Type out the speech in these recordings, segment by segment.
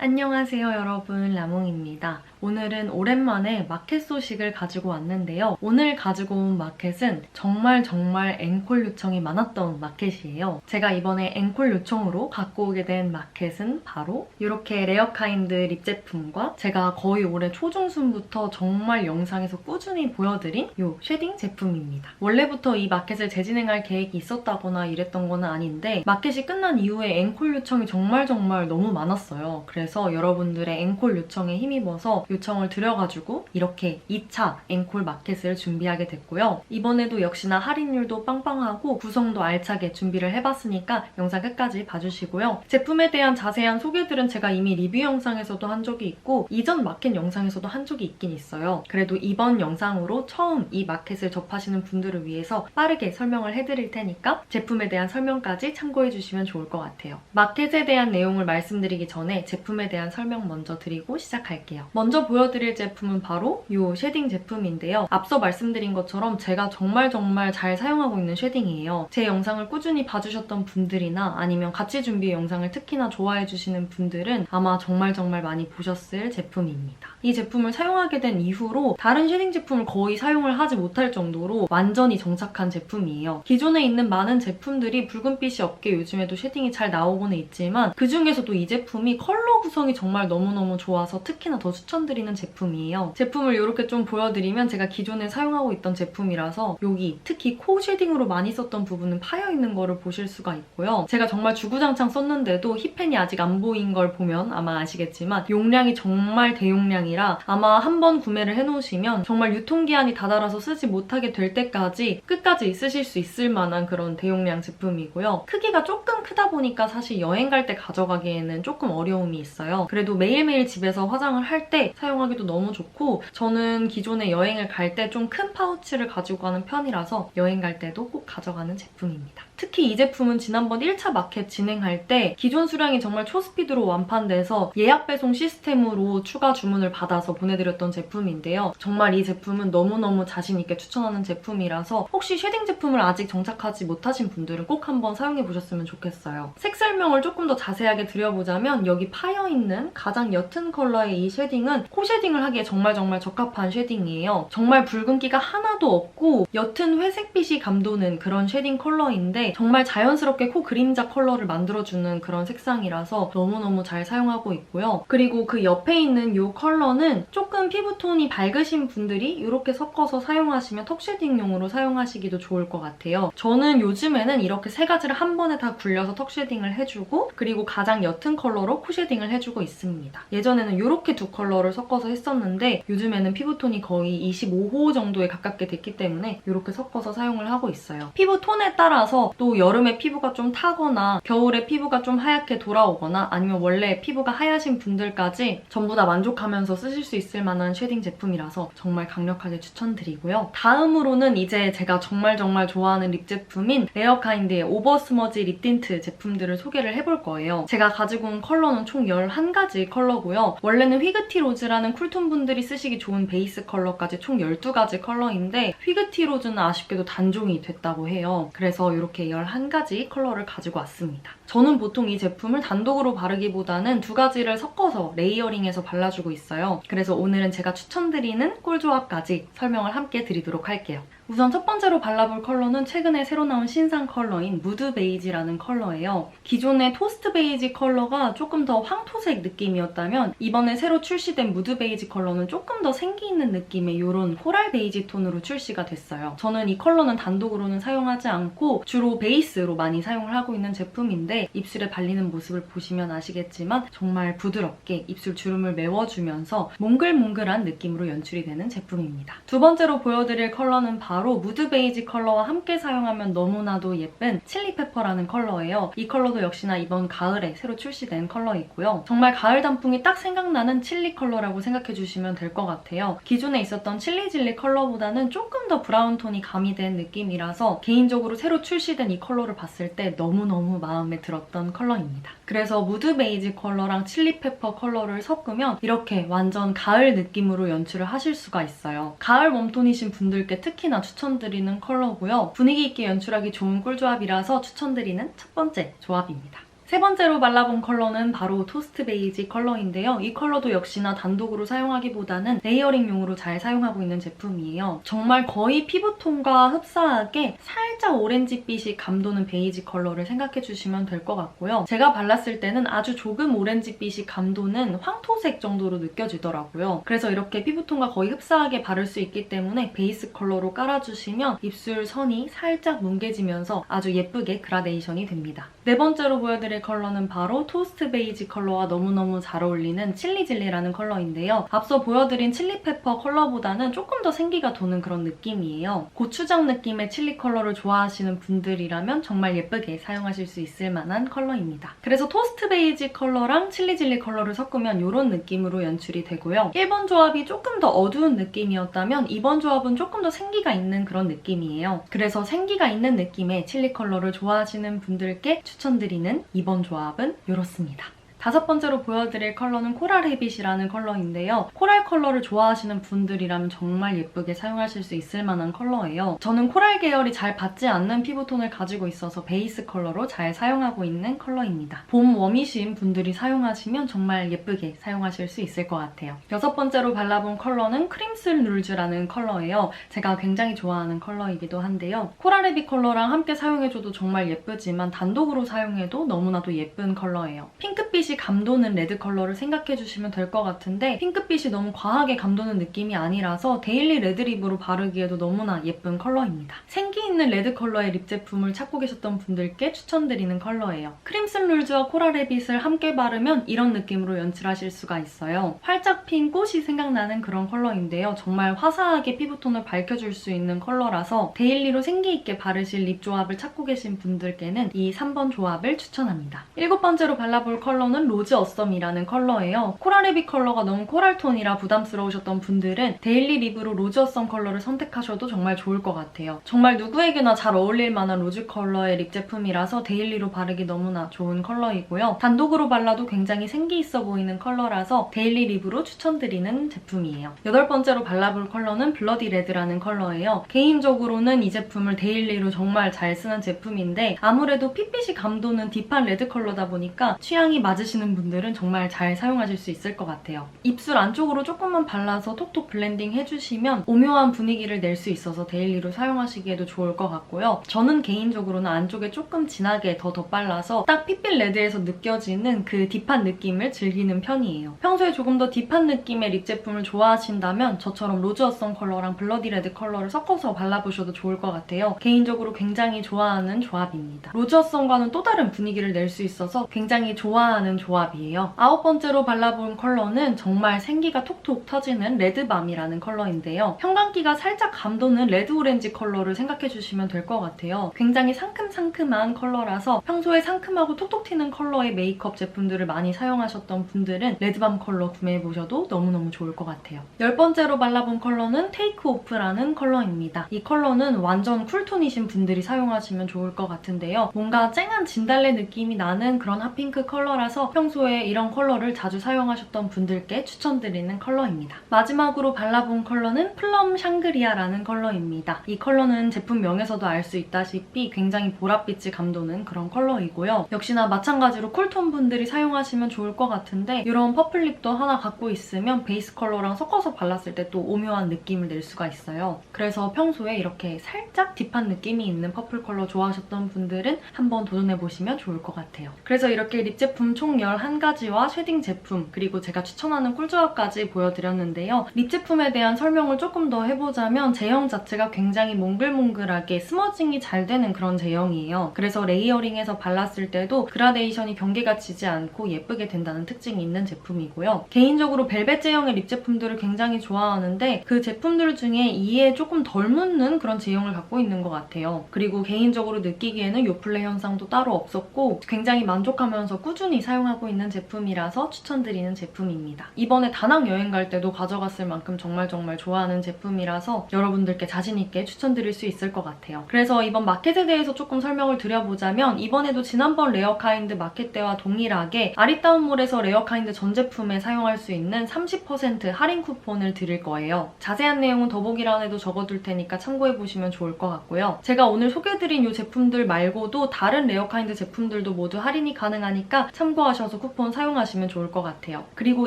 안녕하세요 여러분 라몽입니다. 오늘은 오랜만에 마켓 소식을 가지고 왔는데요. 오늘 가지고 온 마켓은 정말 정말 앵콜 요청이 많았던 마켓이에요. 제가 이번에 앵콜 요청으로 갖고 오게 된 마켓은 바로 이렇게 레어카인드 립 제품과 제가 거의 올해 초중순부터 정말 영상에서 꾸준히 보여드린 이 쉐딩 제품입니다. 원래부터 이 마켓을 재진행할 계획이 있었다거나 이랬던 건 아닌데 마켓이 끝난 이후에 앵콜 요청이 정말 정말 너무 많았어요. 그래서 여러분들의 앵콜 요청에 힘입어서 요청을 드려가지고 이렇게 2차 앵콜 마켓을 준비하게 됐고요. 이번에도 역시나 할인율도 빵빵하고 구성도 알차게 준비를 해봤으니까 영상 끝까지 봐주시고요. 제품에 대한 자세한 소개들은 제가 이미 리뷰 영상에서도 한 적이 있고 이전 마켓 영상에서도 한 적이 있긴 있어요. 그래도 이번 영상으로 처음 이 마켓을 접하시는 분들을 위해서 빠르게 설명을 해드릴 테니까 제품에 대한 설명까지 참고해주시면 좋을 것 같아요. 마켓에 대한 내용을 말씀드리기 전에 제품에 대한 설명 먼저 드리고 시작할게요. 먼저 보여드릴 제품은 바로 이 쉐딩 제품인데요. 앞서 말씀드린 것처럼 제가 정말 정말 잘 사용하고 있는 쉐딩이에요. 제 영상을 꾸준히 봐주셨던 분들이나 아니면 같이 준비 영상을 특히나 좋아해주시는 분들은 아마 정말 정말 많이 보셨을 제품입니다. 이 제품을 사용하게 된 이후로 다른 쉐딩 제품을 거의 사용을 하지 못할 정도로 완전히 정착한 제품이에요. 기존에 있는 많은 제품들이 붉은빛이 없게 요즘에도 쉐딩이 잘 나오고는 있지만 그 중에서도 이 제품이 컬러 구성이 정말 너무너무 좋아서 특히나 더 추천드 리는 제품이에요. 제품을 이렇게 좀 보여드리면 제가 기존에 사용하고 있던 제품이라서 여기 특히 코 쉐딩으로 많이 썼던 부분은 파여있는 거를 보실 수가 있고요. 제가 정말 주구장창 썼는데도 힙펜이 아직 안 보인 걸 보면 아마 아시겠지만 용량이 정말 대용량이라 아마 한 번 구매를 해놓으시면 정말 유통기한이 다다라서 쓰지 못하게 될 때까지 끝까지 쓰실 수 있을 만한 그런 대용량 제품이고요. 크기가 조금 크다 보니까 사실 여행 갈 때 가져가기에는 조금 어려움이 있어요. 그래도 매일매일 집에서 화장을 할 때 사용하기도 너무 좋고 저는 기존에 여행을 갈 때 좀 큰 파우치를 가지고 가는 편이라서 여행 갈 때도 꼭 가져가는 제품입니다. 특히 이 제품은 지난번 1차 마켓 진행할 때 기존 수량이 정말 초스피드로 완판돼서 예약 배송 시스템으로 추가 주문을 받아서 보내드렸던 제품인데요. 정말 이 제품은 너무너무 자신 있게 추천하는 제품이라서 혹시 쉐딩 제품을 아직 정착하지 못하신 분들은 꼭 한번 사용해보셨으면 좋겠어요. 색 설명을 조금 더 자세하게 드려보자면 여기 파여있는 가장 옅은 컬러의 이 쉐딩은 코 쉐딩을 하기에 정말 정말 적합한 쉐딩이에요. 정말 붉은기가 하나도 없고 옅은 회색빛이 감도는 그런 쉐딩 컬러인데 정말 자연스럽게 코 그림자 컬러를 만들어주는 그런 색상이라서 너무너무 잘 사용하고 있고요. 그리고 그 옆에 있는 이 컬러는 조금 피부톤이 밝으신 분들이 이렇게 섞어서 사용하시면 턱 쉐딩용으로 사용하시기도 좋을 것 같아요. 저는 요즘에는 이렇게 세 가지를 한 번에 다 굴려서 턱 쉐딩을 해주고 그리고 가장 옅은 컬러로 코 쉐딩을 해주고 있습니다. 예전에는 이렇게 두 컬러를 섞어서 했었는데 요즘에는 피부톤이 거의 25호 정도에 가깝게 됐기 때문에 이렇게 섞어서 사용을 하고 있어요. 피부톤에 따라서 또 여름에 피부가 좀 타거나 겨울에 피부가 좀 하얗게 돌아오거나 아니면 원래 피부가 하얗신 분들까지 전부 다 만족하면서 쓰실 수 있을 만한 쉐딩 제품이라서 정말 강력하게 추천드리고요. 다음으로는 이제 제가 정말 정말 좋아하는 립 제품인 레어카인드의 오버스머지 립 틴트 제품들을 소개를 해볼 거예요. 제가 가지고 온 컬러는 총 11가지 컬러고요. 원래는 휘그티 로즈 라는 쿨톤 분들이 쓰시기 좋은 베이스 컬러까지 총 12가지 컬러인데 휘그티 로즈는 아쉽게도 단종이 됐다고 해요. 그래서 이렇게 11가지 컬러를 가지고 왔습니다. 저는 보통 이 제품을 단독으로 바르기보다는 두 가지를 섞어서 레이어링해서 발라주고 있어요. 그래서 오늘은 제가 추천드리는 꿀조합까지 설명을 함께 드리도록 할게요. 우선 첫 번째로 발라볼 컬러는 최근에 새로 나온 신상 컬러인 무드 베이지라는 컬러예요. 기존의 토스트 베이지 컬러가 조금 더 황토색 느낌이었다면 이번에 새로 출시된 무드 베이지 컬러는 조금 더 생기 있는 느낌의 이런 코랄 베이지 톤으로 출시가 됐어요. 저는 이 컬러는 단독으로는 사용하지 않고 주로 베이스로 많이 사용을 하고 있는 제품인데 입술에 발리는 모습을 보시면 아시겠지만 정말 부드럽게 입술 주름을 메워주면서 몽글몽글한 느낌으로 연출이 되는 제품입니다. 두 번째로 보여드릴 컬러는 바로 바로 무드 베이지 컬러와 함께 사용하면 너무나도 예쁜 칠리페퍼라는 컬러예요. 이 컬러도 역시나 이번 가을에 새로 출시된 컬러이고요. 정말 가을 단풍이 딱 생각나는 칠리 컬러라고 생각해주시면 될 것 같아요. 기존에 있었던 칠리질리 컬러보다는 조금 더 브라운 톤이 가미된 느낌이라서 개인적으로 새로 출시된 이 컬러를 봤을 때 너무너무 마음에 들었던 컬러입니다. 그래서 무드 베이지 컬러랑 칠리페퍼 컬러를 섞으면 이렇게 완전 가을 느낌으로 연출을 하실 수가 있어요. 가을 웜톤이신 분들께 특히나 추천드리는 컬러고요. 분위기 있게 연출하기 좋은 꿀조합이라서 추천드리는 첫 번째 조합입니다. 세 번째로 발라본 컬러는 바로 토스트 베이지 컬러인데요. 이 컬러도 역시나 단독으로 사용하기보다는 레이어링용으로 잘 사용하고 있는 제품이에요. 정말 거의 피부톤과 흡사하게 살짝 오렌지빛이 감도는 베이지 컬러를 생각해주시면 될 것 같고요. 제가 발랐을 때는 아주 조금 오렌지빛이 감도는 황토색 정도로 느껴지더라고요. 그래서 이렇게 피부톤과 거의 흡사하게 바를 수 있기 때문에 베이스 컬러로 깔아주시면 입술 선이 살짝 뭉개지면서 아주 예쁘게 그라데이션이 됩니다. 네 번째로 보여드릴 컬러는 바로 토스트 베이지 컬러와 너무너무 잘 어울리는 칠리질리라는 컬러인데요. 앞서 보여드린 칠리페퍼 컬러보다는 조금 더 생기가 도는 그런 느낌이에요. 고추장 느낌의 칠리 컬러를 좋아하시는 분들이라면 정말 예쁘게 사용하실 수 있을 만한 컬러입니다. 그래서 토스트 베이지 컬러랑 칠리질리 컬러를 섞으면 이런 느낌으로 연출이 되고요. 1번 조합이 조금 더 어두운 느낌이었다면 2번 조합은 조금 더 생기가 있는 그런 느낌이에요. 그래서 생기가 있는 느낌의 칠리 컬러를 좋아하시는 분들께 추천드리는 2번 조합은 이렇습니다. 다섯 번째로 보여드릴 컬러는 코랄 헤빗이라는 컬러인데요. 코랄 컬러를 좋아하시는 분들이라면 정말 예쁘게 사용하실 수 있을 만한 컬러예요. 저는 코랄 계열이 잘 받지 않는 피부톤을 가지고 있어서 베이스 컬러로 잘 사용하고 있는 컬러입니다. 봄 웜이신 분들이 사용하시면 정말 예쁘게 사용하실 수 있을 것 같아요. 여섯 번째로 발라본 컬러는 크림슬 룰즈라는 컬러예요. 제가 굉장히 좋아하는 컬러이기도 한데요. 코랄 헤빗 컬러랑 함께 사용해줘도 정말 예쁘지만 단독으로 사용해도 너무나도 예쁜 컬러예요. 핑크빛 핑크빛이 감도는 레드 컬러를 생각해주시면 될 것 같은데 핑크빛이 너무 과하게 감도는 느낌이 아니라서 데일리 레드립으로 바르기에도 너무나 예쁜 컬러입니다. 생기 있는 레드 컬러의 립 제품을 찾고 계셨던 분들께 추천드리는 컬러예요. 크림슨 룰즈와 코랄 레빗을 함께 바르면 이런 느낌으로 연출하실 수가 있어요. 활짝 핀 꽃이 생각나는 그런 컬러인데요. 정말 화사하게 피부톤을 밝혀줄 수 있는 컬러라서 데일리로 생기 있게 바르실 립 조합을 찾고 계신 분들께는 이 3번 조합을 추천합니다. 일곱 번째로 발라볼 컬러는 로즈 어썸이라는 컬러예요. 코랄헤비 컬러가 너무 코랄톤이라 부담스러우셨던 분들은 데일리 립으로 로즈 어썸 컬러를 선택하셔도 정말 좋을 것 같아요. 정말 누구에게나 잘 어울릴 만한 로즈 컬러의 립 제품이라서 데일리로 바르기 너무나 좋은 컬러이고요. 단독으로 발라도 굉장히 생기 있어 보이는 컬러라서 데일리 립으로 추천드리는 제품이에요. 여덟 번째로 발라볼 컬러는 블러디 레드라는 컬러예요. 개인적으로는 이 제품을 데일리로 정말 잘 쓰는 제품인데 아무래도 핏빛이 감도는 딥한 레드 컬러다 보니까 취향이 맞으 시는 분들은 정말 잘 사용하실 수 있을 것 같아요. 입술 안쪽으로 조금만 발라서 톡톡 블렌딩 해주시면 오묘한 분위기를 낼 수 있어서 데일리로 사용하시기에도 좋을 것 같고요. 저는 개인적으로는 안쪽에 조금 진하게 더 덧발라서 딱 핏빛 레드에서 느껴지는 그 딥한 느낌을 즐기는 편이에요. 평소에 조금 더 딥한 느낌의 립 제품을 좋아하신다면 저처럼 로즈어썸 컬러랑 블러디 레드 컬러를 섞어서 발라보셔도 좋을 것 같아요. 개인적으로 굉장히 좋아하는 조합입니다. 로즈어썸과는 또 다른 분위기를 낼 수 있어서 굉장히 좋아하는 조합이에요. 아홉 번째로 발라본 컬러는 정말 생기가 톡톡 터지는 레드밤이라는 컬러인데요. 형광기가 살짝 감도는 레드 오렌지 컬러를 생각해주시면 될 것 같아요. 굉장히 상큼상큼한 컬러라서 평소에 상큼하고 톡톡 튀는 컬러의 메이크업 제품들을 많이 사용하셨던 분들은 레드밤 컬러 구매해보셔도 너무너무 좋을 것 같아요. 열 번째로 발라본 컬러는 테이크 오프라는 컬러입니다. 이 컬러는 완전 쿨톤이신 분들이 사용하시면 좋을 것 같은데요. 뭔가 쨍한 진달래 느낌이 나는 그런 핫핑크 컬러라서 평소에 이런 컬러를 자주 사용하셨던 분들께 추천드리는 컬러입니다. 마지막으로 발라본 컬러는 플럼 샹그리아라는 컬러입니다. 이 컬러는 제품명에서도 알 수 있다시피 굉장히 보랏빛이 감도는 그런 컬러이고요. 역시나 마찬가지로 쿨톤 분들이 사용하시면 좋을 것 같은데 이런 퍼플 립도 하나 갖고 있으면 베이스 컬러랑 섞어서 발랐을 때 또 오묘한 느낌을 낼 수가 있어요. 그래서 평소에 이렇게 살짝 딥한 느낌이 있는 퍼플 컬러 좋아하셨던 분들은 한번 도전해보시면 좋을 것 같아요. 그래서 이렇게 립 제품 총 11가지와 쉐딩 제품 그리고 제가 추천하는 꿀조합까지 보여드렸는데요. 립 제품에 대한 설명을 조금 더 해보자면 제형 자체가 굉장히 몽글몽글하게 스머징이 잘 되는 그런 제형이에요. 그래서 레이어링해서 발랐을 때도 그라데이션이 경계가 지지 않고 예쁘게 된다는 특징이 있는 제품이고요. 개인적으로 벨벳 제형의 립 제품들을 굉장히 좋아하는데 그 제품들 중에 이에 조금 덜 묻는 그런 제형을 갖고 있는 것 같아요. 그리고 개인적으로 느끼기에는 요플레 현상도 따로 없었고 굉장히 만족하면서 꾸준히 사용할 사용하고 있는 제품이라서 추천드리는 제품입니다. 이번에 다낭 여행 갈 때도 가져갔을 만큼 정말 정말 좋아하는 제품이라서 여러분들께 자신있게 추천드릴 수 있을 것 같아요. 그래서 이번 마켓에 대해서 조금 설명을 드려보자면 이번에도 지난번 레어카인드 마켓 때와 동일하게 아리따운몰에서 레어카인드 전 제품에 사용할 수 있는 30% 할인 쿠폰을 드릴 거예요. 자세한 내용은 더보기란에도 적어둘 테니까 참고해보시면 좋을 것 같고요. 제가 오늘 소개해드린 이 제품들 말고도 다른 레어카인드 제품들도 모두 할인이 가능하니까 참고하 셔서 쿠폰 사용하시면 좋을 것 같아요. 그리고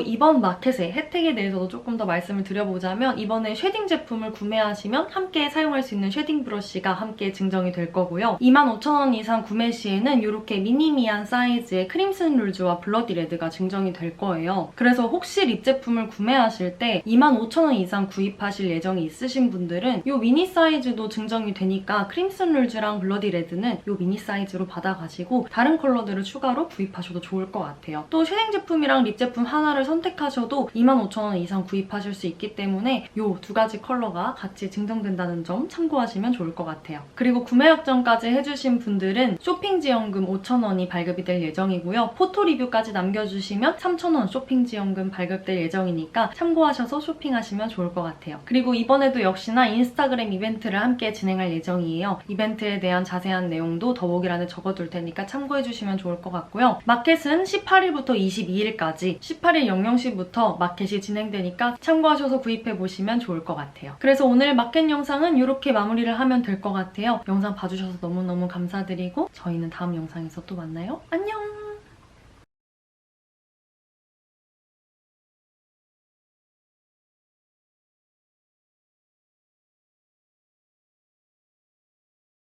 이번 마켓의 혜택에 대해서도 조금 더 말씀을 드려보자면 이번에 쉐딩 제품을 구매하시면 함께 사용할 수 있는 쉐딩 브러쉬가 함께 증정이 될 거고요. 25,000원 이상 구매 시에는 이렇게 미니미한 사이즈의 크림슨 룰즈와 블러디 레드가 증정이 될 거예요. 그래서 혹시 립 제품을 구매하실 때 25,000원 이상 구입하실 예정이 있으신 분들은 이 미니 사이즈도 증정이 되니까 크림슨 룰즈랑 블러디 레드는 이 미니 사이즈로 받아가시고 다른 컬러들을 추가로 구입하셔도 좋을 것 같아요. 또 쉐딩 제품이랑 립 제품 하나를 선택하셔도 25,000원 이상 구입하실 수 있기 때문에 이 두 가지 컬러가 같이 증정된다는 점 참고하시면 좋을 것 같아요. 그리고 구매 약정까지 해주신 분들은 쇼핑 지원금 5,000원이 발급이 될 예정이고요. 포토 리뷰까지 남겨주시면 3,000원 쇼핑 지원금 발급될 예정이니까 참고하셔서 쇼핑하시면 좋을 것 같아요. 그리고 이번에도 역시나 인스타그램 이벤트를 함께 진행할 예정이에요. 이벤트에 대한 자세한 내용도 더보기란에 적어둘 테니까 참고해주시면 좋을 것 같고요. 마켓은 18일부터 22일까지 18일 00시부터 마켓이 진행되니까 참고하셔서 구입해보시면 좋을 것 같아요. 그래서 오늘 마켓 영상은 이렇게 마무리를 하면 될 것 같아요. 영상 봐주셔서 너무너무 감사드리고 저희는 다음 영상에서 또 만나요. 안녕!